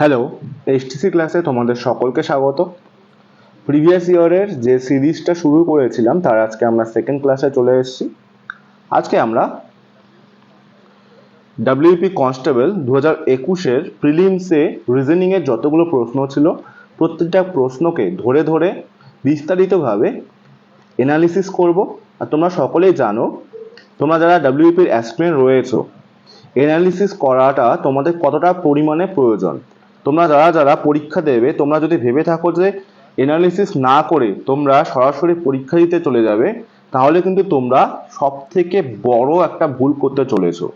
Hello HTC ক্লাসে তোমাদের সকলকে স্বাগত। প্রিভিয়াস ইয়ারের যে সিরিজটা শুরু করেছিলাম, তার আজকে আমরা সেকেন্ড ক্লাসে চলে এসেছি। আজকে আমরা ডাব্লিউপি কনস্টেবল দু হাজার একুশের প্রিলিমসে রিজনিংয়ের যতগুলো প্রশ্ন ছিল, প্রত্যেকটা প্রশ্নকে ধরে ধরে বিস্তারিতভাবে এনালিসিস করব। আর তোমরা সকলেই জানো, তোমরা যারা ডাব্লিউপির অ্যাসপিরেন্ট রয়েছো এনালিসিস করাটা তোমাদের কতটা পরিমাণে প্রয়োজন? তোমরা যারা যারা পরীক্ষা দেবে, তোমরা যদি ভেবে থাকো যে এনালিসিস না করে তোমরা সরাসরি পরীক্ষা দিতে চলে যাবে, তাহলে কিন্তু তোমরা সব থেকে বড় একটা ভুল করতে চলেছো।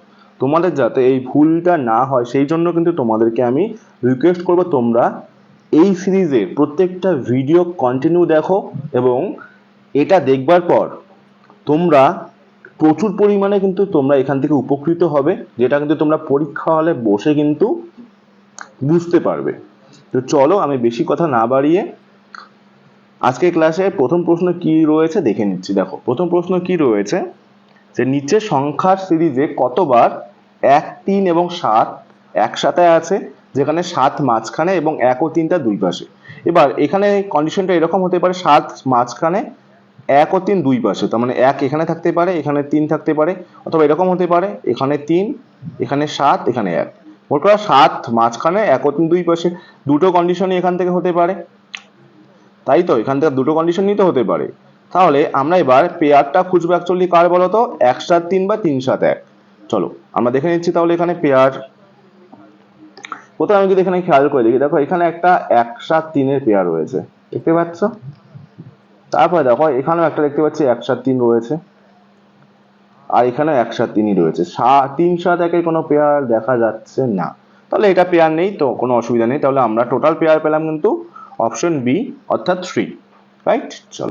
তোমাদের যাতে এই ভুলটা না হয়, সেই জন্য কিন্তু তোমাদেরকে আমি রিকোয়েস্ট করব তোমরা এই সিরিজের প্রত্যেকটা ভিডিও কন্টিনিউ দেখো এবং এটা দেখবার পর তোমরা প্রচুর পরিমাণে কিন্তু তোমরা এখান থেকে উপকৃত হবে, যেটা কিন্তু তোমরা পরীক্ষা হলে বসে কিন্তু বুঝতে পারবে। তো চলো আমি বেশি কথা না বাড়িয়ে আজকে ক্লাসে প্রথম প্রশ্ন কি রয়েছে দেখে নিচ্ছি। দেখো, প্রথম প্রশ্ন কি রয়েছে? যে নিচে সংখ্যার সিরিজে কতবার এক, তিন এবং সাত একসাথে আছে? যেখানে সাত মাঝখানে এবং এক ও তিনটা দুই পাশে। এবার এখানে কন্ডিশনটা এরকম হতে পারে, সাত মাঝখানে এক ও তিন দুই পাশে। তার মানে এক এখানে থাকতে পারে, এখানে তিন থাকতে পারে, অথবা এরকম হতে পারে, এখানে তিন, এখানে সাত, এখানে এক। মোট কথা সাত মাঝখানে এক দুই পাশে দুটো কন্ডিশনই এখান থেকে হতে পারে। তাই তো? এখান থেকে দুটো কন্ডিশনই তো হতে পারে। তাহলে আমরা এবার পেয়ারটা খুঁজবো অ্যাকচুয়ালি কার বলো তো এক সাত তিন বা তিন সাত এক। চলো, আমরা দেখে নিচ্ছি তাহলে এখানে পেয়ার প্রথমে আমি যদি এখানে খেয়াল করে দেখি, দেখো এখানে একটা এক সাত তিনের পেয়ার রয়েছে। দেখতে পাচ্ছ? তারপরে দেখো, এখানেও একটা দেখতে পাচ্ছি এক সাত তিন রয়েছে। আর এখানে এক সাত তিনই রয়েছে। সা- তিন সাত একের কোনো পেয়ার দেখা যাচ্ছে না। তাহলে এটা পেয়ার নেই তো, কোনো অসুবিধা নেই। তাহলে আমরা টোটাল পেয়ার পেলাম কিন্তু অপশন বি অর্থাৎ থ্রি রাইট চল।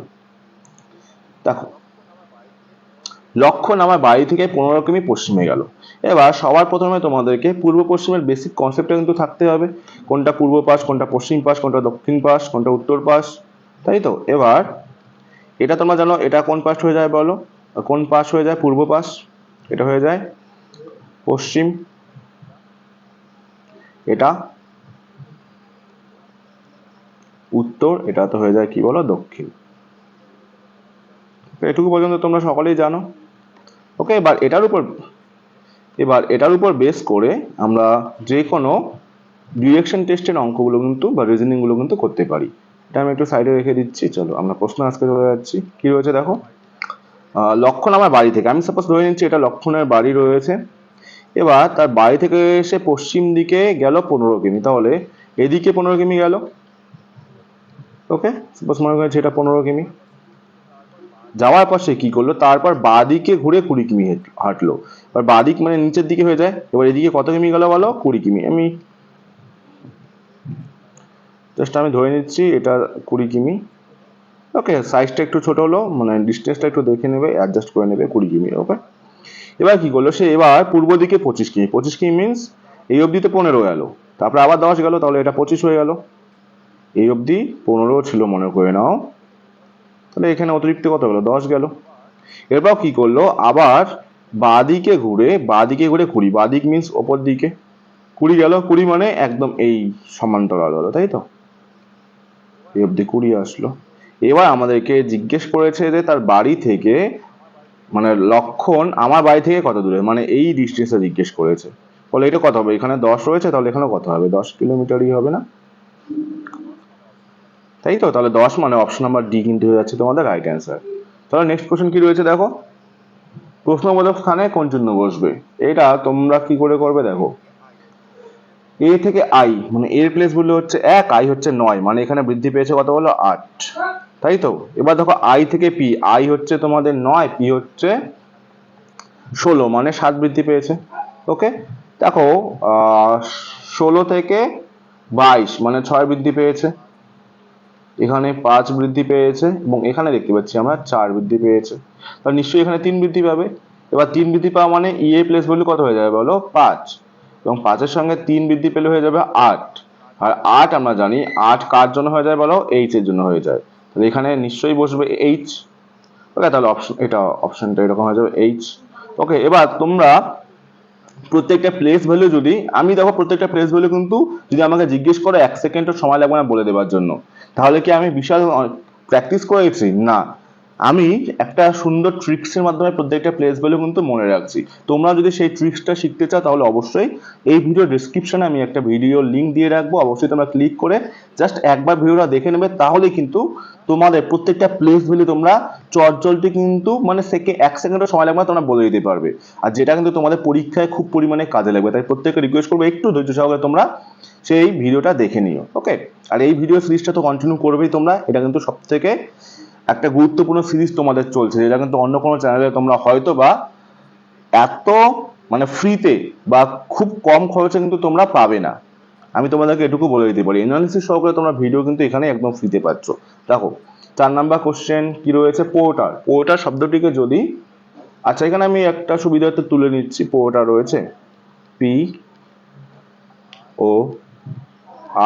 দেখো। লক্ষণ আমার বাড়ি থেকে পনেরো কিমি পশ্চিমে গেল। এবার সবার প্রথমে তোমাদেরকে পূর্ব পশ্চিমের বেসিক কনসেপ্টটা কিন্তু থাকতে হবে। কোনটা পূর্ব পাশ, কোনটা পশ্চিম পাশ, কোনটা দক্ষিণ পাশ, কোনটা উত্তর পাশ, তাই তো? এবার এটা তোমরা জানো, এটা কোন পাশ হয়ে যায় বলো? কোন পাশ হয়ে যায়? পূর্ব পাশ। এটা হয়ে যায় পশ্চিম। এটা উত্তর, এটা তো হয়ে যায় কি বলো? দক্ষিণ। এটুকু পর্যন্ত তোমরা সকলেই জানো। ওকে এবার এটার উপর, এবার এটার উপর বেস করে আমরা যে কোনো ডিরেকশন টেস্টের অঙ্কগুলো কিন্তু বা রিজনিংগুলো কিন্তু করতে পারি। এটা আমি একটু সাইডে রেখে দিচ্ছি। চলো, আমরা প্রশ্ন আজকে চলে যাচ্ছি। কি রয়েছে দেখো? লক্ষণ আমার বাড়ি থেকে। আমি সাপোজ ধরে নিচ্ছি এটা লক্ষণের বাড়ি রয়েছে। এবার তার বাড়ি থেকে এসে পশ্চিম দিকে গেল পনেরো কিমি। তাহলে এদিকে পনেরো কিমি গেল। ওকে সাপোজ মনে করেছে এটা পনেরো কিমি। যাওয়ার পর সে কি করল? তারপর বাদিকে ঘুরে কুড়ি কিমি হাঁটলো। এবার বাদিক মানে নিচের দিকে হয়ে যায়। এবার এদিকে কত কিমি গেল বলো? কুড়ি কিমি। আমি জাস্ট আমি ধরে নিচ্ছি এটা কুড়ি কিমি। ওকে সাইজটা একটু ছোট হলো মানে ডিস্টেন্সটা একটু দেখে নেবে অ্যাডজাস্ট করে নেবে কুড়ি কিমি ওকে এবার কি করল সে? এবার পূর্ব দিকে পঁচিশ কিমি পঁচিশ কিমি মিনস এই অবধিতে পনেরো গেলো। তারপরে আবার দশ গেলো, তাহলে এটা পঁচিশ হয়ে গেল। এই অবধি পনেরো ছিল, মনে করে নাও। তাহলে এখানে অতিরিক্ত কত গেল? দশ গেল। এরপর কি করল? আবার বাদিকে ঘুরে বাদিকে ঘুরে কুড়ি, বাদিক মিনস ওপর দিকে। কুড়ি গেল, কুড়ি মানে একদম এই সমান্তরাল হলো, তাই তো? এই অবধি কুড়ি আসলো। এবার আমাদেরকে জিজ্ঞেস করেছে যে তার বাড়ি থেকে মানে লক্ষণ আমার বাড়ি থেকে কত দূরে? মানে এই ডিস্টেন্সটা জিজ্ঞেস করেছে। বলে, এটা কত হবে? এখানে দশ রয়েছে, তাহলে এখানে কত হবে? দশ কিলোমিটারই হবে না? তাই তো? তাহলে দশ মানে অপশন নাম্বার ডি কিন্তু হয়ে যাচ্ছে তোমাদের রাইট অ্যান্সার তাহলে নেক্সট কোশ্চেন কি রয়েছে দেখো? প্রশ্নবোধক স্থানে কোন চিহ্ন বসবে? এটা তোমরা কি করে করবে দেখো? এ থেকে আই মানে এর প্লেস বললে হচ্ছে এক আই হচ্ছে নয় মানে এখানে বৃদ্ধি পেয়েছে কত বলো আট। তাই তো? এবার দেখো আই থেকে পি আই হচ্ছে তোমাদের নয় পি হচ্ছে ষোলো মানে সাত বৃদ্ধি পেয়েছে ওকে দেখো ষোলো থেকে বাইশ মানে ছয় বৃদ্ধি পেয়েছে, এখানে পাঁচ বৃদ্ধি পেয়েছে, এবং এখানে দেখতে পাচ্ছি আমরা চার বৃদ্ধি পেয়েছে, তাহলে নিশ্চয়ই এখানে তিন বৃদ্ধি পাবে, এবার তিন বৃদ্ধি পাওয়া মানে ই এ প্লেস ভ্যালু কত হয়ে যাবে বলো? পাঁচ, এবং পাঁচের সঙ্গে তিন বৃদ্ধি পেলে হয়ে যাবে আট, আর আট আমরা জানি, আট কার জন্য হয়ে যায় বলো? এইচ এর জন্য হয়ে যায় এখানে নিশ্চয়ই বসবে এইচ ওকে তাহলে অপশন এটা অপশনটা এরকম হয়ে যাবে এইচ ওকে এবার তোমরা প্রত্যেকটা প্লেস ভ্যালু যদি, আমি দেখো প্রত্যেকটা প্লেস ভ্যালু কিন্তু যদি আমাকে জিজ্ঞেস করো এক সেকেন্ডের সময় লাগবে না বলে দেওয়ার জন্য, তাহলে কি আমি বিশাল প্র্যাকটিস করেছি? না। আমি একটা সুন্দর ট্রিক্সের মাধ্যমে প্রত্যেকটা প্লেস ভ্যালু কিন্তু মনে রাখছি। তোমরা যদি সেই ট্রিক্সটা শিখতে চাও, তাহলে অবশ্যই এই ভিডিও ডিসক্রিপশনে আমি একটা ভিডিও লিংক দিয়ে রাখব। অবশ্যই তোমরা ক্লিক করে জাস্ট একবার ভিডিওটা দেখে নেবে তাহলে কিন্তু তোমাদের প্রত্যেকটা প্লেস ভ্যালু তোমরা চটজলটি কিন্তু মানে সেকে এক সেকেন্ডের সময় লাগবে তোমরা বলে দিতে পারবে। আর যেটা কিন্তু তোমাদের পরীক্ষায় খুব পরিমাণে কাজে লাগবে, তাই প্রত্যেককে রিকোয়েস্ট করব, একটু ধৈর্য সহকারে তোমরা সেই ভিডিওটা দেখে নিও ওকে আর এই ভিডিও সিরিজটা তো কন্টিনিউ করবেই তোমরা, এটা কিন্তু সব থেকে একটা গুরুত্বপূর্ণ সিরিজ তোমাদের চলছে, যেটা কিন্তু অন্য কোনো চ্যানেলে তোমরা হয়তো বা এত মানে ফ্রিতে বা খুব কম খরচে কিন্তু তোমরা পাবে না। আমি তোমাদেরকে এটুকু বলে দিতে পারি। এনালিসিস সহকারে তোমরা ভিডিও কিন্তু এখানে একদম ফ্রিতে পাচ্ছ। দেখো, চার নাম্বার কোশ্চেন কি রয়েছে? পোর্টার পোর্টার শব্দটিকে যদি আচ্ছা এখানে আমি একটা সুবিধার্থে তুলে নিচ্ছি। পোর্টার রয়েছে পি ও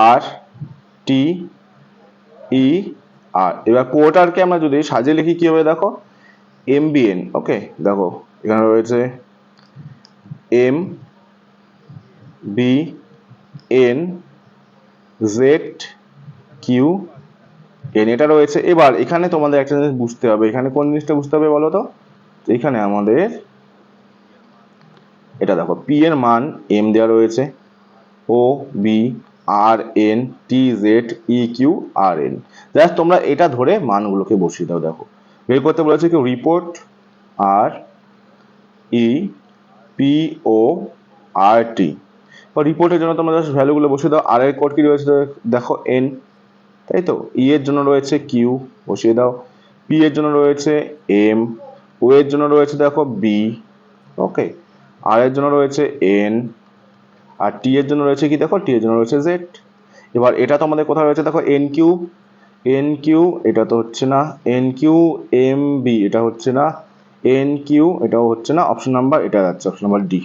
আর টি ই আর এবার পোর্টারকে আমরা যদি সাজে লিখি কি হবে দেখো? এম বি এন ওকে দেখো, এখানে রয়েছে M B N Z Q N এটা রয়েছে। এবার এখানে তোমাদের একটা জিনিস বুঝতে হবে। এখানে কোন জিনিসটা বুঝতে হবে বলো তো? এখানে আমাদের এটা দেখো পি এর মান এম দেওয়া রয়েছে। ও B R N T Z E Q R N just তোমরা এটা ধরে মানগুলোকে বসিয়ে দাও, দেখো। বের করতে বলেছে কি? রিপোর্ট আর ই পি ও আর টি রিপোর্টের জন্য তোমরা জাস্ট ভ্যালুগুলো বসিয়ে দাও। আর এর কোড কি রয়েছে দেখো এন তাই তো? ই এর জন্য রয়েছে কিউ বসিয়ে দাও। পি এর জন্য রয়েছে এম ও এর জন্য রয়েছে দেখো বি ওকে আর এর জন্য রয়েছে এন আর টি এর জন্য রয়েছে কি? দেখো টি এর জন্য রয়েছে জেড এবার এটা তো আমাদের কোথায় রয়েছে? দেখো এন কিউ এন কিউ এটা তো হচ্ছে না। এন কিউ এম বি এটা হচ্ছে না। এন কিউ এটাও হচ্ছে না। অপশন নাম্বার এটা যাচ্ছে অপশন নাম্বার ডি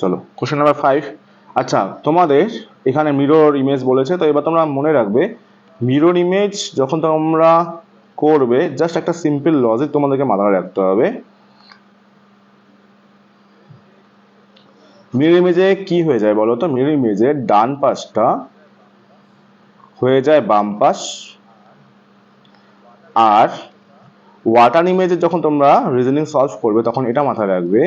চলো। কোশ্চেন নাম্বার ফাইভ আচ্ছা তোমাদের এখানে মিরর ইমেজ বলেছে, তো এবার তোমরা মনে রাখবে মিরর ইমেজ যখন তোমরা করবে জাস্ট একটা সিম্পল লজিক তোমাদেরকে মাথায় রাখতে হবে। মিরর ইমেজে কি হয়ে যায় বলো তো? মিরর ইমেজে ডান পাশটা হয়ে যায় বাম পাশ। আর ওয়াটার ইমেজে যখন তোমরা রিজনিং সলভ করবে, তখন এটা মাথায় রাখবে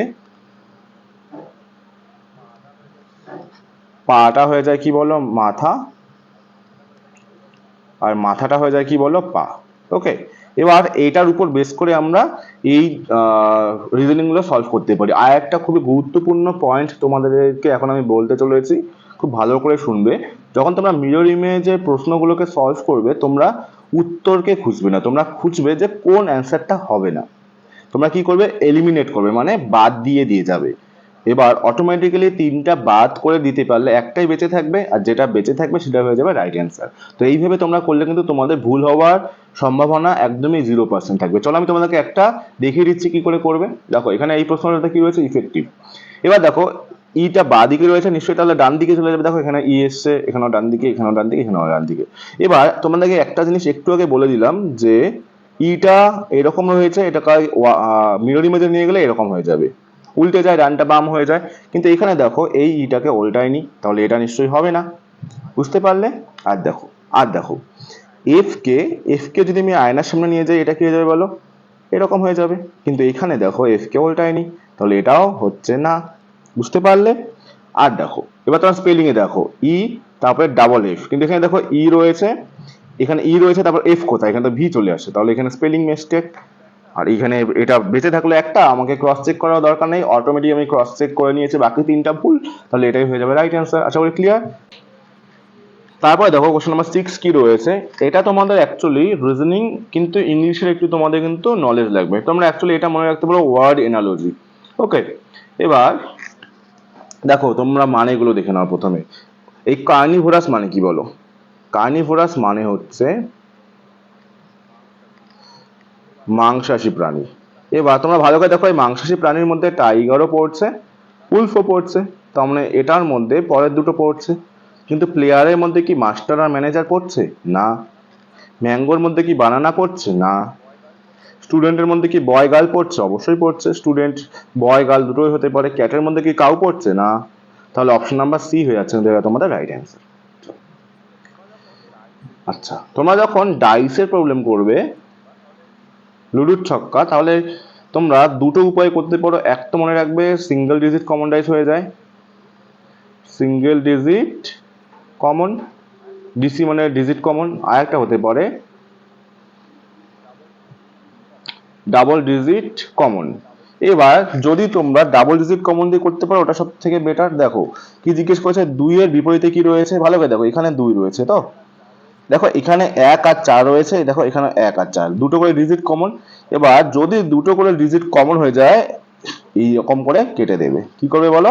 পাটা হয়ে যায় কি বলো? মাথা। আর মাথাটা হয়ে যায় কি বলো? পা। ওকে এবার এটার উপর বেস করে আমরা এই রিজনিংগুলো সলভ করতে পারি। আর একটা খুবই গুরুত্বপূর্ণ পয়েন্ট তোমাদেরকে এখন আমি বলতে চলেছি, খুব ভালো করে শুনবে। যখন তোমরা মিরর ইমেজে প্রশ্নগুলোকে সলভ করবে, তোমরা উত্তরকে খুঁজবে না। তোমরা খুঁজবে যে কোন অ্যান্সারটা হবে না। তোমরা কি করবে? এলিমিনেট করবে। মানে বাদ দিয়ে দিয়ে যাবে। এবার অটোমেটিক্যালি তিনটা বাদ করে দিতে পারলে একটাই বেঁচে থাকবে, আর যেটা বেঁচে থাকবে সেটা হয়ে যাবে রাইট অ্যান্সার তো এইভাবে তোমরা করলে কিন্তু তোমাদের ভুল হওয়ার সম্ভাবনা একদমই জিরো পার্সেন্ট থাকবে। চলো আমি তোমাদেরকে একটা দেখিয়ে দিচ্ছি কি করে করবে। দেখো, এখানে এই প্রশ্নটা কি রয়েছে? ইফেক্টিভ এবার দেখো, ইটা বা দিকে রয়েছে, নিশ্চয়ই তাহলে ডান দিকে চলে যাবে। দেখো, এখানে ই এসছে, এখানেও ডান দিকে, এখানেও ডান দিকে, এখানেও ডান দিকে। এবার তোমাদেরকে একটা জিনিস একটু আগে বলে দিলাম যে, ইটা এরকম রয়েছে এটা মিরর ইমেজে নিয়ে গেলে এরকম হয়ে যাবে। উল্টে যায়, ডানটা বাম হয়ে যায়। কিন্তু এখানে দেখো, এই ইটাকে উল্টায়নি তাহলে এটা নিশ্চয়ই হবে না। বুঝতে পারলে? আর দেখো আর দেখো এফ কে এফ কে যদি আমি আয়নার সামনে নিয়ে যাই, এটা কি হয়ে যাবে বলো? এরকম হয়ে যাবে। কিন্তু এখানে দেখো এফ কে উল্টায়নি তাহলে এটাও হচ্ছে না। বুঝতে পারলে? আর দেখো, এবার তোমার স্পেলিং এ দেখো ই তারপরে ডাবল এফ কিন্তু এখানে দেখো ই রয়েছে, এখানে ই রয়েছে, তারপর এফ কোথায়? এখানে তো ভি চলে আসে, তাহলে এখানে স্পেলিং মিস্টেক আর এখানে এটা বেঁচে থাকলে একটা, আমাকে ক্রস চেক করার দরকার নেই অটোমেটিক আমি ক্রস চেক করে নিয়েছি, বাকি তিনটা ভুল, তাহলে এটাই হয়ে যাবে রাইট অ্যান্সার আশা করি ক্লিয়ার তারপরে দেখো কোশ্চেন নাম্বার সিক্স কি রয়েছে? এটা তোমাদের অ্যাকচুয়ালি রিজনিং কিন্তু ইংলিশের একটু তোমাদের কিন্তু নলেজ লাগবে। তোমরা অ্যাকচুয়ালি এটা মনে রাখতে পারো ওয়ার্ড এনালজি ওকে এবার দেখো, তোমরা মানেগুলো দেখে নাও প্রথমে। এই কার্নিভোরাস মানে কি বলো? কার্নিভোরাস মানে হচ্ছে মাংসাশী প্রাণী। এবার তোমরা ভালো করে দেখো, এই মাংসাশী প্রাণীর মধ্যে টাইগারও পড়ছে উলফও পড়ছে, তার মানে এটার মধ্যে পরের দুটো পড়ছে। কিন্তু প্লেয়ারের মধ্যে কি মাস্টার আর ম্যানেজার পড়ছে? না। ম্যাঙ্গোর মধ্যে কি বানানা পড়ছে? না। স্টুডেন্টের মধ্যে কি বয় গার্ল পড়ছে? অবশ্যই পড়ছে। স্টুডেন্ট বয় গার্ল দুটোই হতে পারে। ক্যাটের মধ্যে কি কাউ পড়ছে? না। তাহলে অপশন নাম্বার সি হয়ে যাচ্ছে। তোমাদের রাইট অ্যান্সার আচ্ছা তোমরা যখন ডাইসের প্রবলেম করবে লুডুর ছক্কা, তাহলে তোমরা দুটো উপায় করতে পারো। এক তো মনে রাখবে সিঙ্গেল ডিজিট কমন ডাইস হয়ে যায়। সিঙ্গেল ডিজিট কমন ডিসি মানে ডিজিট কমন আর একটা হতে পারে ডাবল ডিজিট কমন এবার যদি তোমরা ডাবল ডিজিট কমন দিয়ে করতে পারো, ওটা সব থেকে বেটার দেখো, কি জিজ্ঞেস করেছে? দুইয়ের বিপরীতে কি রয়েছে? ভালো করে দেখো, এখানে দুই রয়েছে তো? দেখো, এখানে এক আর চার রয়েছে, দেখো, এখানে এক আর চার। দুটো করে ডিজিট কমন এবার যদি দুটো করে ডিজিট কমন হয়ে যায়, এই রকম করে কেটে দেবে। কি করবে বলো?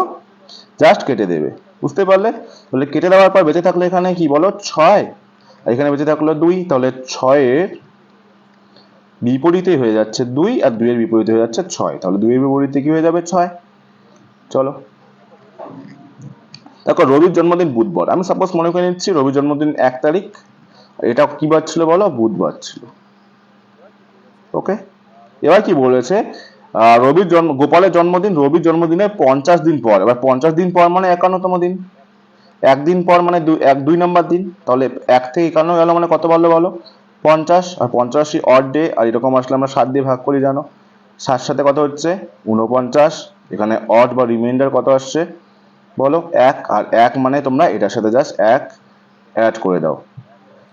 জাস্ট কেটে দেবে। বুঝতে পারলে? তাহলে কেটে দেওয়ার পর বেঁচে থাকলে এখানে কি বলো? ছয়। আর এখানে বেঁচে থাকল দুই, তাহলে ছয়ের বিপরীতে হয়ে যাচ্ছে দুই, আর দুইয়ের বিপরীতে হয়ে যাচ্ছে ছয়। তাহলে দুইয়ের বিপরীতে কি হয়ে যাবে? ছয়। চলো। দেখো, রবির জন্মদিন বুধবার। আমি সাপোজ মনে করে নিচ্ছি রবির জন্মদিন এক তারিখ। এটা কি বার ছিল বলো? বুধবার ছিল। ওকে এবার কি বলেছে? রবির জন্ম, গোপালের জন্মদিন রবির জন্মদিনের পঞ্চাশ দিন পর। এবার পঞ্চাশ দিন পর মানে একান্নতম দিন। একদিন পর মানে এক, দুই নম্বর দিন। তাহলে এক থেকে একান্ন গেল মানে কত বাড়লো বলো? পঞ্চাশ। আর পঞ্চাশি অড ডে আর এরকম আসলে আমরা সাত দিয়ে ভাগ করি, জানো? সাত সাথে কত হচ্ছে? উনপঞ্চাশ এখানে অড বা রিমাইন্ডার কত আসছে? বলো, এক। আর এক মানে তোমরা এটার সাথে জাস্ট এক অ্যাড করে দাও।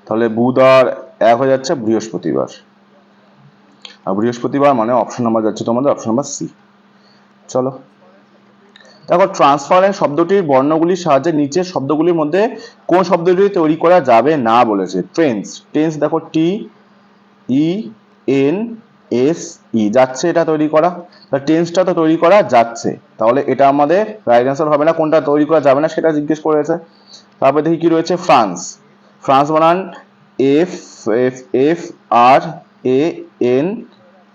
তাহলে বুধ আর এক হয়ে যাচ্ছে বৃহস্পতিবার। আর বৃহস্পতিবার মানে অপশন নাম্বার যাচ্ছে তোমাদের অপশন নাম্বার সি চলো। দেখো ট্রান্সফারেন্স শব্দটির বর্ণগুলির সাহায্যে নিচের শব্দগুলির মধ্যে কোন শব্দটি তৈরি করা যাবে না বলেছে। ট্রেন্স টেন্স দেখো টি ই এন এস ই যাচ্ছে এটা তৈরি করা? টেন্সটা তো তৈরি করা যাচ্ছে। তাহলে এটা আমাদের রাইট অ্যান্সার হবে না। কোনটা তৈরি করা যাবে না সেটা জিজ্ঞেস করেছে। তারপরে দেখি কি রয়েছে? ফ্রান্স ফ্রান্স বানান, F F F, R, A, N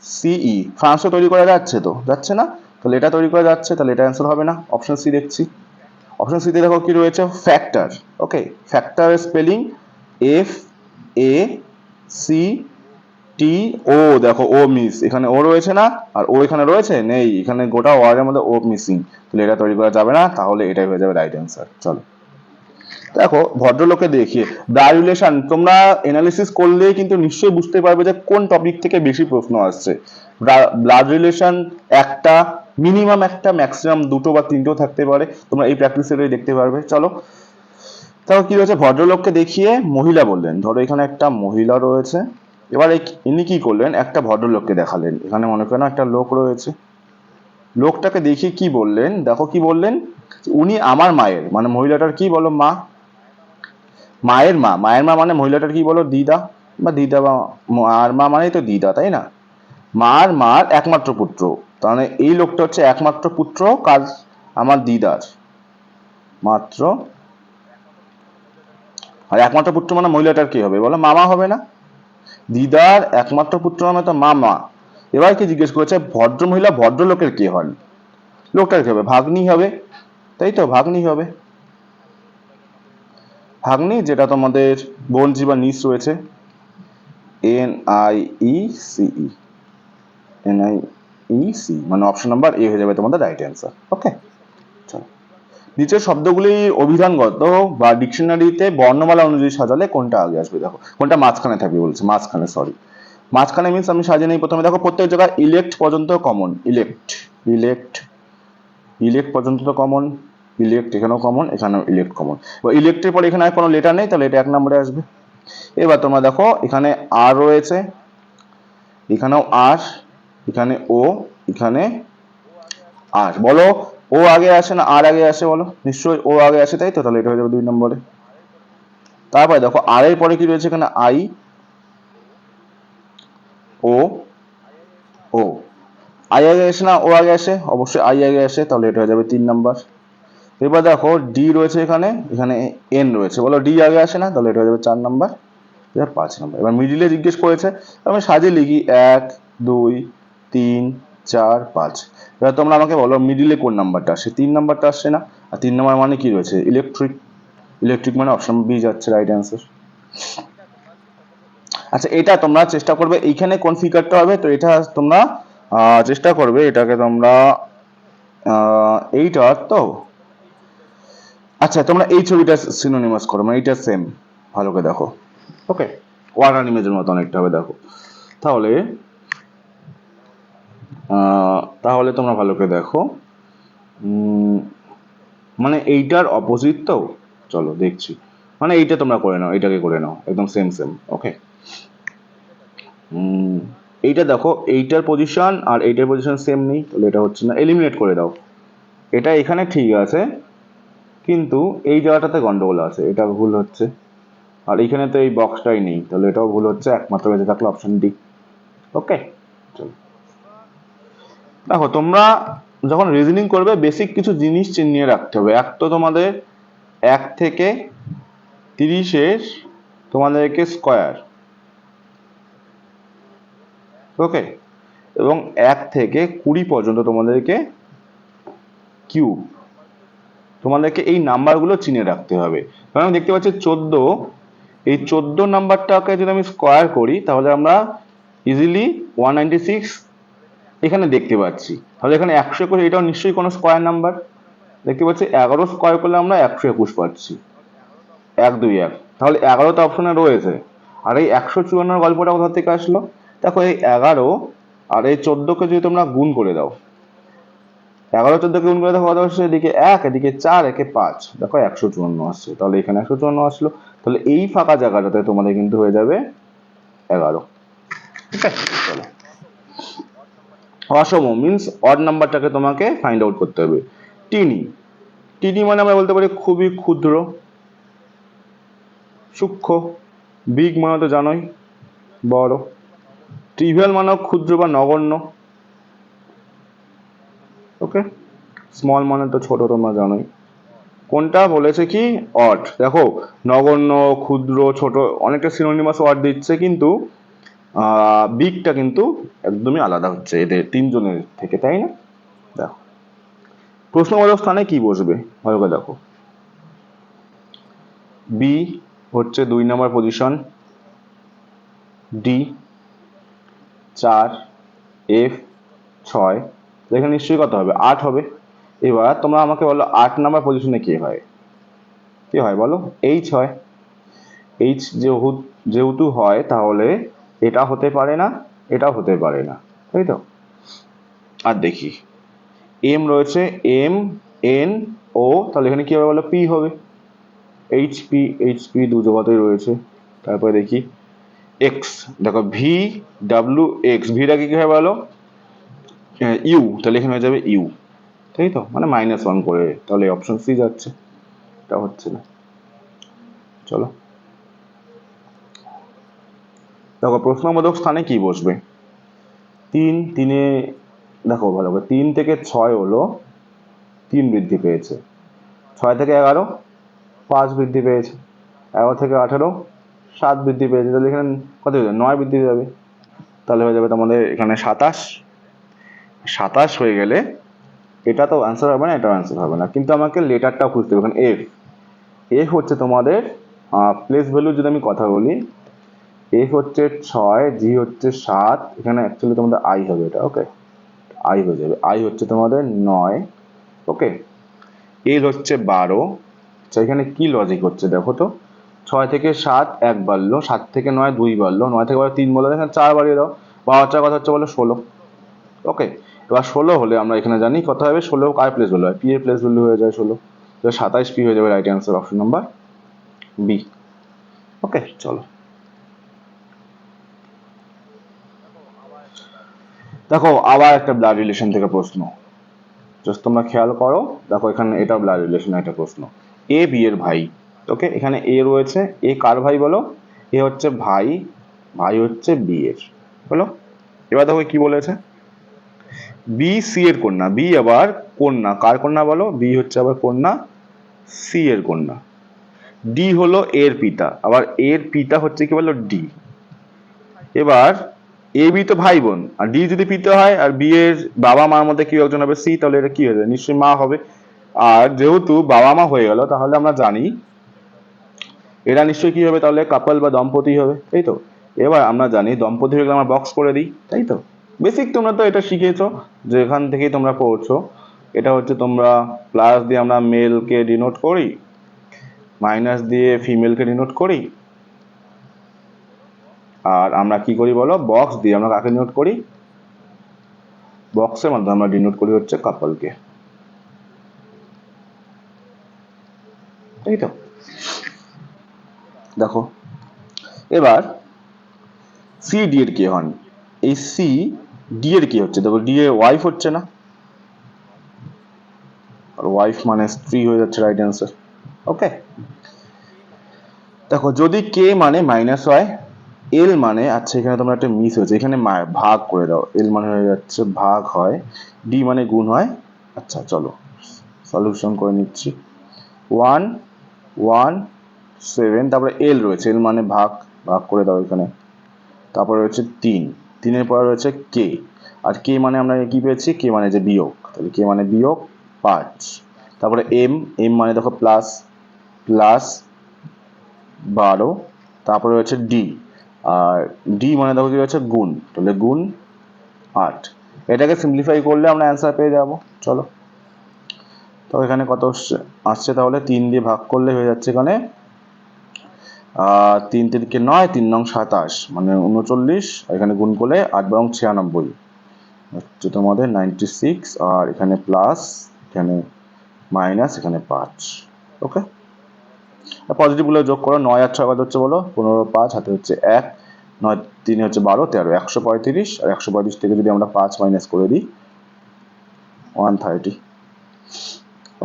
C E ফ্রান্সও তৈরি করা যাচ্ছে তো, যাচ্ছে না? তাহলে এটা তৈরি করা যাচ্ছে, তাহলে এটা অ্যান্সার হবে না। অপশন সি দেখছি। অপশন সিতে দেখো কি রয়েছে? Factor okay factor spelling F A C T O দেখো ও মিস এখানে ও রয়েছে না, আর ও এখানে রয়েছে? নেই। এখানে গোটা ওয়ার্ডের মধ্যে ও মিসিং তাহলে এটা তৈরি করা যাবে না, তাহলে এটাই হয়ে যাবে রাইট অ্যান্সার চলো। দেখো ভদ্রলোকে দেখিয়ে ব্লাড রিলেশন তোমরা এনালিসিস করলে কিন্তু নিশ্চয়ই বুঝতে পারবে যে কোন টপিক থেকে বেশি প্রশ্ন আসছে। ব্লাড রিলেশন একটা মিনিমাম একটা ম্যাক্সিমাম দুটো বা তিনটেও থাকতে পারে। তোমরা এই প্র্যাকটিসেরই দেখতে পারবে। চলো। তাও কি রয়েছে? ভদ্রলোককে দেখিয়ে মহিলা বললেন, ধরো এখানে একটা মহিলা রয়েছে। এবার ইনি কি করলেন? একটা ভদ্রলোককে দেখালেন। এখানে মনে করেন একটা লোক রয়েছে। লোকটাকে দেখিয়ে কি বললেন? দেখো কি বললেন? উনি আমার মায়ের মানে মহিলাটার কি বলো মা? মায়ের মা মায়ের মা মানে মহিলাটার কি বলো, দিদা বা দিদা বা মার মা মানেই তো দিদা, তাই না? মার মার একমাত্র পুত্র, তাহলে এই লোকটা হচ্ছে একমাত্র পুত্র কাজ আমার দিদার। মাত্র? আর একমাত্র পুত্র মানে মহিলাটার কি হবে? বলো, মামা হবে না? দিদার একমাত্র পুত্র মানে তো মামা। এবার কি জিজ্ঞেস করেছে ভদ্র মহিলা ভদ্রলোকের কি হন? লোকটার কি হবে? ভাগ্নি হবে। তাই তো, ভাগ্নি হবে। ভাগ্নি, যেটা তোমাদের বনজি বা নিস রয়েছে, N I E C E N I E C মানে অপশন নাম্বার এ হয়ে যাবে তোমাদের রাইট অ্যান্সার ওকে চলো। নিচের শব্দগুলি অভিধানগত বা ডিকশনারিতে বর্ণমালা অনুযায়ী সাজালে কোনটা আগে আসবে, দেখো। কোনটা মাঝখানে থাকবে বলছে, মাঝখানে সরি মাঝখানে মিন্স আমি সাজিয়ে নেই প্রথমে, দেখো, প্রত্যেক জায়গায় ইলেক্ট পর্যন্ত কমন ইলেক্ট ইলেক্ট ইলেক্ট পর্যন্ত তো কমন ইলেক্ট এখানেও কমন এখানেও ইলেক্ট কমন বা ইলেক্টের পরে এখানে আর কোনো লেটার নেই, তাহলে এটা এক নম্বরে আসবে। এবার তোমরা দেখো, এখানে আর রয়েছে, এখানেও আর এখানে ও এখানে আর বলো ও আগে আসে না আর আগে আসে বলো? নিশ্চয়ই ও আগে আসে, তাই তো? তাহলে এটা হয়ে যাবে দুই নম্বরে। তারপরে দেখো আর এর পরে কি রয়েছে এখানে? আই ও ও আই আগে আসে না ও আগে আসে? অবশ্যই আই আগে আসে, তাহলে এটা হয়ে যাবে তিন নাম্বার। এবার দেখো ডি রয়েছে এখানে এখানে এন রয়েছে। বলো ডি আগে আসে না, তাহলে এটা হয়ে যাবে চার নাম্বার, এবার পাঁচ নাম্বার। এবার মিডিলে জিজ্ঞেস করেছে আমি সাজিয়ে লিখি, এক, দুই, তিন, চার, পাঁচ। এবার তোমরা আমাকে বলো মিডিলে কোন নাম্বারটা আসছে তিন নাম্বারটা আসছে না? আর তিন নাম্বার মানে কি রয়েছে? ইলেকট্রিক ইলেকট্রিক মানে অপশন বি যাচ্ছে রাইট অ্যান্সার আচ্ছা এটা তোমরা চেষ্টা করবে, এইখানে কোন ফিগারটা হবে? তো এটা তোমরা চেষ্টা করবে, এটাকে তোমরা এইটা তো আচ্ছা তোমরা এই ছবিটা সিনোনিমাস করো মানে এইটা সেম ভালো করে দেখো। ওকে ওয়াটার ইমেজের মতো অনেকটা হবে দেখো। তাহলে তাহলে তোমরা ভালো করে দেখো। মানে এইটার অপোজিট তো? চলো দেখছি। মানে এইটা তোমরা করে নাও এইটাকে করে নাও। একদম সেম সেম ওকে এইটা দেখো এইটার পজিশন আর এইটার পজিশন সেম নেই তাহলে এটা হচ্ছে না। এলিমিনেট করে দাও। এটা এখানে ঠিক আছে কিন্তু এই জায়গাটাতে গন্ডগোল আছে, এটা ভুল হচ্ছে। আর এখানে তো এই বক্সটাই নেই, তাহলে এটাও ভুল হচ্ছে, একমাত্র বেঁচে থাকল অপশন ডি ওকে চলো। দেখো, তোমরা যখন রিজনিং করবে বেসিক কিছু জিনিস চিনিয়ে রাখতে হবে। এক তো তোমাদের এক থেকে তিরিশের তোমাদেরকে স্কোয়ার ওকে এবং এক থেকে কুড়ি পর্যন্ত তোমাদেরকে কিউব তোমাদেরকে এই নাম্বারগুলো চিনে রাখতে হবে। কারণ আমি দেখতে পাচ্ছি চোদ্দ, এই চোদ্দ নাম্বারটাকে যদি আমি স্কোয়ার করি, তাহলে আমরা ইজিলি ওয়ান নাইনটি সিক্স এখানে দেখতে পাচ্ছি। তাহলে এখানে একশো একুশ, এটাও নিশ্চয়ই কোনো স্কোয়ার নাম্বার দেখতে পাচ্ছি এগারো স্কোয়ার করলে আমরা একশো একুশ পাচ্ছি। এক দুই এক। তাহলে এগারোটা অপশনে রয়েছে। আর এই একশো চুয়ান্নর গল্পটা কোথা থেকে আসলো? দেখো এই এগারো আর এই চোদ্দকে যদি তোমরা গুণ করে দাও এগারো চোদ্দকে গুণ করে দেখো কত এদিকে এক, এদিকে চার, একে পাঁচ। দেখো একশো চুয়ান্ন আসছে। তাহলে এখানে একশো চুয়ান্ন আসলো। তাহলে এই ফাঁকা জায়গাটাতে তোমাদের কিন্তু হয়ে যাবে এগারো। ঠিক আছে? অসম মিন্স অড নাম্বারটাকে তোমাকে ফাইন্ড আউট করতে হবে। টিনি। টিনি মানে আমরা বলতে পারি খুবই ক্ষুদ্র, সূক্ষ্ম, বিগ মানে তো জানোই, বড়। ট্রিভিয়াল মানেও ক্ষুদ্র বা নগণ্য। ওকে স্মল মানে তো ছোট তোমরা জানোই। কোনটা বলেছে কি? অড দেখো, নগণ্য, ক্ষুদ্র, ছোট, অনেকটা সিনোনিমাস ওয়ার্ড দিচ্ছে কিন্তু বিগটা কিন্তু একদমই আলাদা হচ্ছে এদের তিনজনের থেকে, তাই না? দেখো। প্রশ্নবোধক স্থানে কি বসবে? ভালো করে দেখো। বি হচ্ছে দুই নম্বর পজিশন ডি চার এফ ছয়। এখানে নিশ্চয়ই কত হবে। আট হবে। এবার তোমরা আমাকে বলো, আট নাম্বার পজিশনে কে হয়? কি হয় বলো? এইচ হয়। এইচ যেহেতু হয়, তাহলে এটা হতে পারে না এটা হতে পারে না। তাই তো? আর দেখি। এম রয়েছে এম এন ও তাহলে এখানে কি হবে বলো? পি হবে। এইচ পি এইচ পি দু জায়গাতেই রয়েছে। তারপরে দেখি। এক্স দেখো ভি ডাব্লিউ এক্স ভিটা কি হয় বলো? ইউ তাহলে এখানে হয়ে যাবে ইউ তাই তো? মানে মাইনাস ওয়ান করে, তাহলে অপশন সি যাচ্ছে এটা হচ্ছে না। চলো। দেখো, প্রশ্নবোধক স্থানে কি বসবে? তিন তিনে, দেখো ভালো করে, তিন থেকে ছয় হলো, তিন বৃদ্ধি পেয়েছে। ছয় থেকে এগারো, পাঁচ বৃদ্ধি পেয়েছে। এগারো থেকে আঠারো, সাত বৃদ্ধি পেয়েছে। তাহলে এখানে কত নয় বৃদ্ধি যাবে। তাহলে হয়ে যাবে তোমাদের এখানে সাতাশ সাতাশ হয়ে গেলে এটা তো অ্যান্সার হবে না, এটাও অ্যান্সার হবে না। কিন্তু আমাকে লেটারটাও খুঁজতে হবে এফ এফ হচ্ছে তোমাদের প্লেস ভ্যালু যদি আমি কথা বলি এফ হচ্ছে ছয় জি হচ্ছে সাত, এখানে অ্যাকচুয়ালি তোমাদের আই হবে এটা ওকে আই হয়ে যাবে। আই হচ্ছে তোমাদের নয় ওকে এল হচ্ছে বারো আচ্ছা এখানে কি লজিক হচ্ছে দেখো তো? ছয় থেকে সাত, এক বাড়লো, সাত থেকে নয়, দুই বাড়লো, নয় থেকে বারো, তিন বলল এখানে চার বাড়িয়ে দাও বারোটার কথা হচ্ছে বলো ষোলো। ওকে এবার ষোলো হলে আমরা এখানে জানি কত হবে? ষোলো কার প্লেস ভ্যালু হয়। পি এর প্লেস ভ্যালু হয়ে যায় ষোলো। তো সাতাইশ পি হয়ে যাবে right answer option number B okay চলো। দেখো, আবার একটা ব্লাড রিলেশন থেকে প্রশ্ন। জাস্ট তোমরা খেয়াল করো, দেখো এখানে এটা ব্লাড রিলেশন একটা প্রশ্ন। এ বি এর ভাই। ওকে এখানে এ রয়েছে। এ কার ভাই বলো? এ হচ্ছে ভাই ভাই হচ্ছে বি এর। বলো? এবার দেখো কি বলেছে? বি সি এর কন্যা। বি আবার কন্যা। কার কন্যা বলো? বি হচ্ছে আবার কন্যা সি এর কন্যা। ডি হলো এর পিতা। আবার এর পিতা হচ্ছে কি বলো? ডি এবার এ বি তো ভাই বোন। আর ডি যদি পিতা হয়, আর বি এর বাবা মার মধ্যে কেউ একজন হবে সি তাহলে এটা কি হবে নিশ্চয়ই মা হবে। আর যেহেতু বাবা মা হয়ে গেল, তাহলে আমরা জানি এরা নিশ্চয়ই কি হবে? তাহলে কাপল বা দম্পতি হবে। তাই তো? এবার আমরা জানি দম্পতি হয়ে গেলে আমরা বক্স করে দিই। তাই তো? বেসিক তোমরা তো এটা শিখেছো, যে এখান থেকেই তোমরা পড়ছো। এটা হচ্ছে তোমরা প্লাস দিয়ে আমরা মেলকে ডিনোট করি মাইনাস দিয়ে ফিমেলকে ডিনোট করি। আর আমরা কি করি বলো? বক্স দিয়ে আমরা কাকে ডিনোট করি? বক্সের মাধ্যমে আমরা ডিনোট করি হচ্ছে কাপলকে তাই তো। দেখো, এবার সি ডি এর কে হন এই সি ডি এর কি হচ্ছে? দেখো ডি এর ওয়াইফ হচ্ছে না? আর ওয়াইফ মানে স্ত্রী হয়ে যাচ্ছে রাইট অ্যান্সার ওকে দেখো, যদি কে মানে মাইনাস হয় এল মানে আচ্ছা এখানে তোমরা একটা মিস হয়েছে। এখানে ভাগ করে দাও। এল মানে হয়ে যাচ্ছে, ভাগ হয়। ডি মানে গুণ হয়। আচ্ছা চলো। সলিউশন করে নিচ্ছি। ওয়ান ওয়ান সেভেন তারপরে এল রয়েছে। এল মানে ভাগ ভাগ করে দাও এখানে। তারপরে রয়েছে তিন। তিনের পরে রয়েছে কে আর কে মানে আমরা কি পেয়েছি? কে মানে যে বিয়োগ। তাহলে কে মানে বিয়োগ পাঁচ। তারপরে এম এম মানে দেখো প্লাস প্লাস বারো। তারপরে রয়েছে ডি আর ডি মানে দেখো কি রয়েছে? গুণ। তাহলে গুণ আট। এটাকে সিম্পলিফাই করলে আমরা অ্যান্সার পেয়ে যাব। চলো। তো এখানে কত আসছে- তাহলে তিন দিয়ে ভাগ করলে হয়ে যাচ্ছে এখানে তিন তিনকে নয়, তিন নং সাতাশ মানে উনচল্লিশ, এখানে গুণ করলে আট বরং ছিয়ানব্বই। হচ্ছে তোমাদের নাইনটি সিক্স আর এখানে প্লাস এখানে মাইনাস এখানে পাঁচ। ওকে পজিটিভগুলো যোগ করো, নয় আর ছয় হচ্ছে বলো, পনেরো, পাঁচ, হাতে হচ্ছে এক, নয়, তিনে হচ্ছে বারো, তেরো, একশো পঁয়ত্রিশ, আর একশো পঁয়ত্রিশ থেকে যদি আমরা পাঁচ মাইনাস করে দিই ওয়ান থার্টি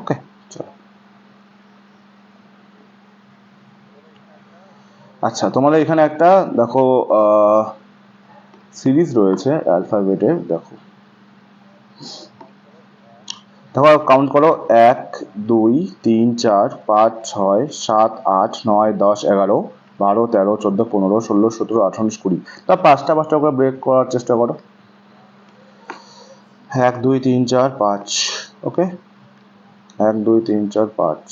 ওকে চলো আচ্ছা তোমাদের এখানে একটা, দেখো সিরিজ রয়েছে অ্যালফাবেটের দেখো। দেখো কাউন্ট করো, এক, দুই, তিন, চার, পাঁচ, ছয়, সাত, আট, নয়, দশ, এগারো, বারো, তেরো, চোদ্দ, পনেরো, ষোলো, সতেরো, আঠারো কুড়ি। তা পাঁচটা পাঁচটা করে ব্রেক করার চেষ্টা করো। এক, দুই, তিন, চার, পাঁচ, ওকে? এক, দুই, তিন, চার, পাঁচ।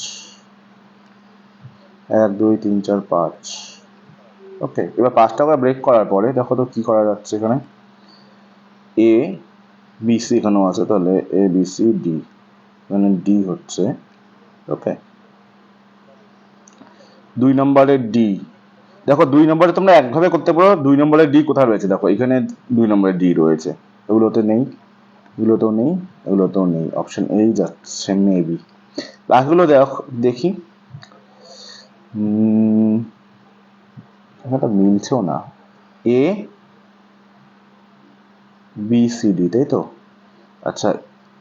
এক, দুই, তিন, চার, পাঁচ। ওকে, এবার পাঁচটা করে ব্রেক করার পরে দেখো তো কি করা যাচ্ছে এখানে। এ বি সি এখানেও আছে, তাহলে এ বি সি ডি এখানে ডি হচ্ছে, ওকে। দুই নম্বরের ডি দেখো, দুই নম্বরে তোমরা একভাবে করতে পারো, দুই নম্বরের ডি কোথায় রয়েছে? দেখো, এখানে দুই নম্বরের ডি রয়েছে। এগুলোতে নেই, এগুলোতেও নেই এগুলোতেও নেই। অপশন এই যাচ্ছে মেবি বাকিগুলো দেখ, দেখি। এখানে মিলছেও না। এ বি সি ডি তাই তো? আচ্ছা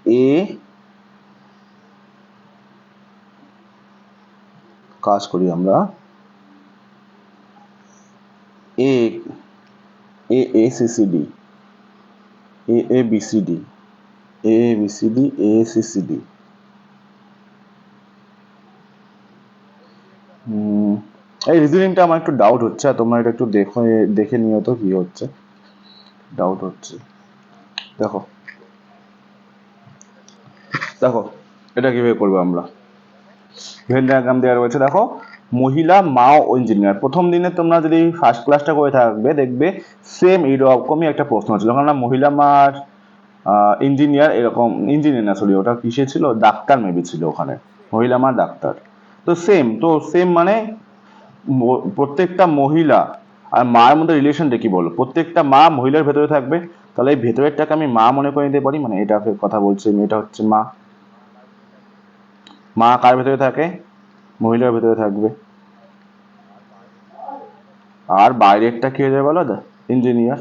এ কাজ করি আমরা। A A A C C D A A B C D A B C D A C C D এই রিজনিংটা আমার একটু ডাউট হচ্ছে, আর তোমরা এটা একটু দেখো দেখে নিও তো কি হচ্ছে। ডাউট হচ্ছে। দেখো। দেখো, এটা কীভাবে করব আমরা? ভেন ডায়াগ্রাম দেওয়া রয়েছে, দেখো। মহিলা মা ও ইঞ্জিনিয়ার প্রথম দিনে তোমরা যদি ফার্স্ট ক্লাসটা করে থাকবে, দেখবে সেম এইরকমই একটা প্রশ্ন ছিল। যখন মহিলা মার ইঞ্জিনিয়ার এরকম ইঞ্জিনিয়ার না সরি ওটা কিসে ছিল? ডাক্তার মেবি ছিল ওখানে। মহিলা মা ডাক্তার। তো সেম তো সেম মানে প্রত্যেকটা মহিলা আর মার মধ্যে রিলেশনটা কি বলো? প্রত্যেকটা মা মহিলার ভেতরে থাকবে? তাহলে এই ভেতরেরটাকে আমি মা মনে করে নিতে পারি? মানে এটা কথা বলছি, মেয়েটা হচ্ছে মা। মা কার ভেতরে থাকে? মহিলার ভেতরে থাকবে। আর বাইরেরটা কি হয়ে যাবে বলো ইঞ্জিনিয়ার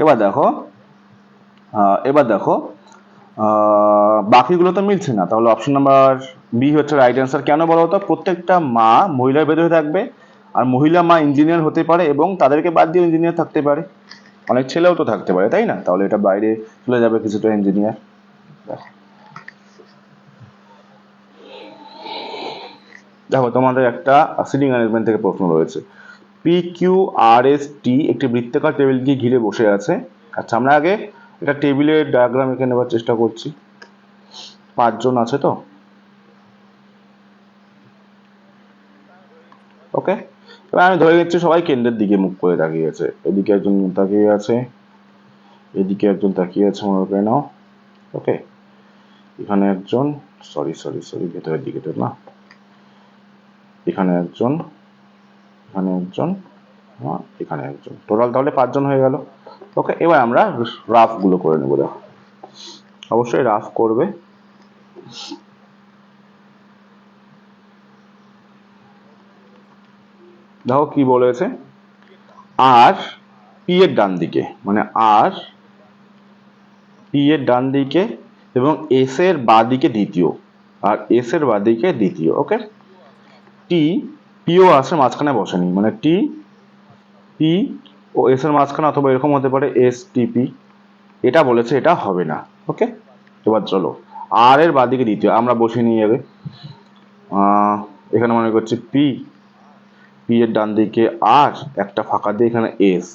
এবার দেখো এবার দেখো বাকিগুলো তো মিলছে না। তাহলে অপশন নাম্বার বি হচ্ছে রাইট অ্যান্সার কেন বলো তো? প্রত্যেকটা মা মহিলার ভেতরে থাকবে আর মহিলা মা ইঞ্জিনিয়ার হতে পারে এবং তাদেরকে বাদ দিয়ে ইঞ্জিনিয়ার থাকতে পারে। অনেক ছেলেও তো থাকতে পারে, তাই না? তাহলে এটা বাইরে চলে যাবে কিছুটা ইঞ্জিনিয়ার দেখো, তোমাদের একটা সিটিং অ্যারেঞ্জমেন্ট থেকে প্রশ্ন রয়েছে। P Q R S T একটি বৃত্তাকার টেবিলকে ঘিরে বসে আছে। আচ্ছা আমরা আগে এটা টেবিলের ডায়াগ্রাম এখানে নেবার চেষ্টা করছি। পাঁচজন আছে তো? ওকে এবার আমি ধরে নিচ্ছি সবাই কেন্দ্রের দিকে মুখ করে তাকিয়ে আছে। এদিকে একজন তাকিয়ে আছে। এদিকে একজন তাকিয়ে আছে মনে করে নাও। ওকে এখানে একজন সরি সরি সরি ভেতরের দিকে তো না। এখানে একজন এখানে একজন হ্যাঁ, এখানে একজন। টোটাল তাহলে পাঁচজন হয়ে গেল। ওকে এবার আমরা রাফগুলো করে নেব দেখো। অবশ্যই রাফ করবে। দেখো কি বলেছে আর পি এর ডান দিকে মানে আর পি এর ডান দিকে এবং এস এর বাঁ দিকে দ্বিতীয়, আর এস এর বাঁ দিকে দ্বিতীয় ওকে টি পিও আসে মাঝখানে বসেনি মানে টি, পি ও এস এর মাঝখানে অথবা এরকম হতে পারে এস টিপি এটা বলেছে, এটা হবে না ওকে এবার চলো, আর এর বাদিকে দ্বিতীয়, আমরা বসে নিয়ে যাবে এখানে মনে করছি পি পি এর ডান দিকে আর একটা ফাঁকা দিয়ে এখানে S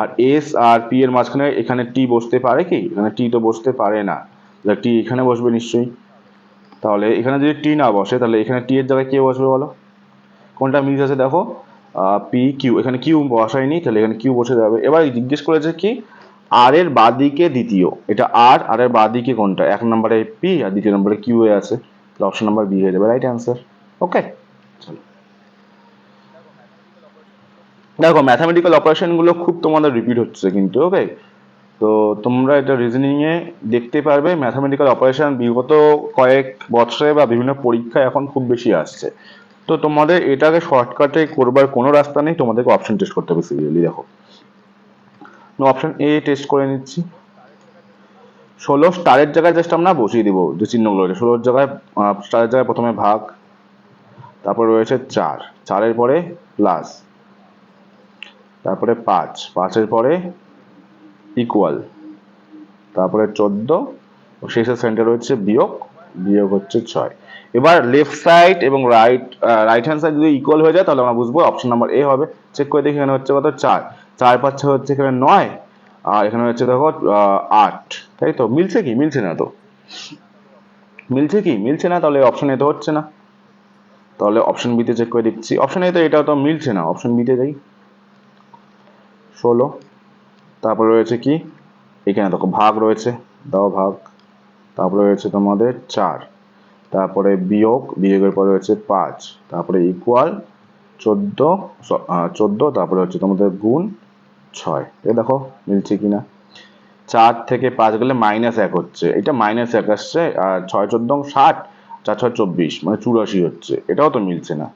R S R P এর মাঝখানে এখানে টি বসতে পারে কি? এখানে টি তো বসতে পারে না। টি এখানে বসবে নিশ্চয়ই। তাহলে এখানে যদি টি না বসে, তাহলে এখানে টি এর জায়গায় কে বসবে বলো? কোনটা মিস আছে দেখো? পি কিউ এখানে কিউ বসায়নি, তাহলে এখানে কিউ বসে যাবে। এবার জিজ্ঞেস করেছে কি? আর এর বাদিকে দ্বিতীয়। এটা আর আর এর বাদিকে কোনটা? এক নম্বরে পি আর দ্বিতীয় নম্বরে কিউ এ আছে। অপশন নাম্বার বি হয়ে যাবে রাইট অ্যান্সার ওকে চলো। দেখো ম্যাথামেটিক্যাল অপারেশনগুলো খুব তোমাদের রিপিট হচ্ছে কিন্তু ওকে তো তোমরা এটা রিজনিংয়ে দেখতে পারবে ম্যাথামেটিক্যাল অপারেশন বিগত কয়েক বছরে বা বিভিন্ন পরীক্ষায় এখন খুব বেশি আসছে। তো তোমাদের এটাকে শর্টকাটে করবার কোনো রাস্তা নেই, তোমাদেরকে অপশন টেস্ট করতে হবে সিরিয়ালি দেখো। অপশন এ টেস্ট করে নিচ্ছি। ষোলো স্টারের জায়গায় জাস্ট আমরা বসিয়ে দিব যে চিহ্নগুলো রয়েছে ষোলোর জায়গায় স্টারের জায়গায় প্রথমে ভাগ, তারপর রয়েছে চার। চারের পরে প্লাস তারপরে পাঁচ। পাঁচের পরে ইকুয়াল তারপরে চোদ্দ। শেষের সেন্টার হচ্ছে বিয়োগ। বিয়োগ হচ্ছে ছয়। এবার লেফট সাইড এবং রাইট রাইট হ্যান্ড সাইড যদি ইকুয়াল হয়ে যায়, তাহলে আমরা বুঝব অপশন নাম্বার এ হবে। চেক করে দেখি এখানে হচ্ছে কত? চার। চার পাঁচ ছয় হচ্ছে এখানে নয়। আর এখানে হচ্ছে দেখো আট। তাই তো? মিলছে কি? মিলছে না তো? মিলছে কি? মিলছে না, তাহলে অপশন এ তো হচ্ছে না। তাহলে অপশন বিতে চেক করে দেখছি অপশন এ তো এটা তো মিলছে না। অপশন বিতে যাই। ষোলো। তারপরে রয়েছে কি? এখানে দেখো ভাগ রয়েছে, দাও ভাগ। তারপরে রয়েছে তোমাদের চার। তারপরে বিয়োগ, বিয়োগের পরে রয়েছে পাঁচ। তারপরে ইকুয়াল চোদ্দ চোদ্দ, তারপরে হচ্ছে তোমাদের গুণ ছয়। এ দেখো, মিলছে কিনা? চার থেকে পাঁচ গেলে মাইনাস এক হচ্ছে। এটা মাইনাস এক আসছে, আর ছয় চোদ্দ ষাট, চার ছয় চব্বিশ মানে চুরাশি হচ্ছে। এটাও তো মিলছে না।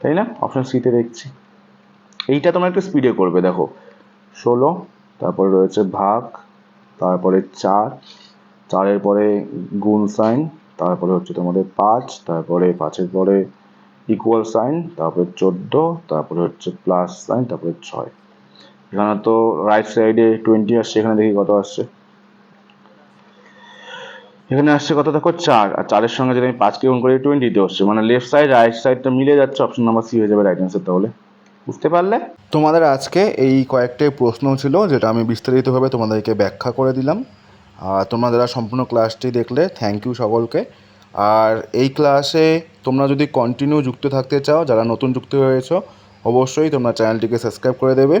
তাই না? অপশন সিতে দেখছি। এইটা তোমরা একটু স্পিডে করবে, দেখো। ষোলো, তারপরে রয়েছে ভাগ, তারপরে চার, চারের পরে গুণ সাইন, তারপরে হচ্ছে তোমাদের পাঁচ, তারপরে পাঁচের পরে ইকুয়াল সাইন তারপরে চোদ্দ, তারপরে হচ্ছে প্লাস সাইন তারপরে ছয়। এখানে তো রাইট সাইডে টোয়েন্টি আসছে, এখানে দেখি কত আসছে। এখানে আসছে কত? দেখো চার, আর চারের সঙ্গে যদি আমি পাঁচকে গুণ করি টোয়েন্টিতে আসছে। মানে লেফট সাইড রাইট সাইডটা মিলে যাচ্ছে অপশন নাম্বার সি হয়ে যাবে রাইট অ্যান্সার তাহলে। বুঝতে পারলে? তোমাদের আজকে এই কয়েকটাই প্রশ্ন ছিল, যেটা আমি বিস্তারিতভাবে তোমাদেরকে ব্যাখ্যা করে দিলাম। আর তোমরা যারা সম্পূর্ণ ক্লাসটি দেখলে থ্যাংক ইউ সকলকে। আর এই ক্লাসে তোমরা যদি কন্টিনিউ যুক্ত থাকতে চাও, যারা নতুন যুক্ত হয়েছো, অবশ্যই তোমরা চ্যানেলটিকে সাবস্ক্রাইব করে দেবে।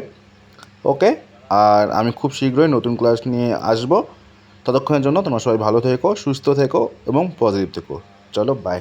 ওকে আর আমি খুব শীঘ্রই নতুন ক্লাস নিয়ে আসব। ততক্ষণের জন্য তোমরা সবাই ভালো থেকো, সুস্থ থেকো এবং পজিটিভ থেকো। চলো বাই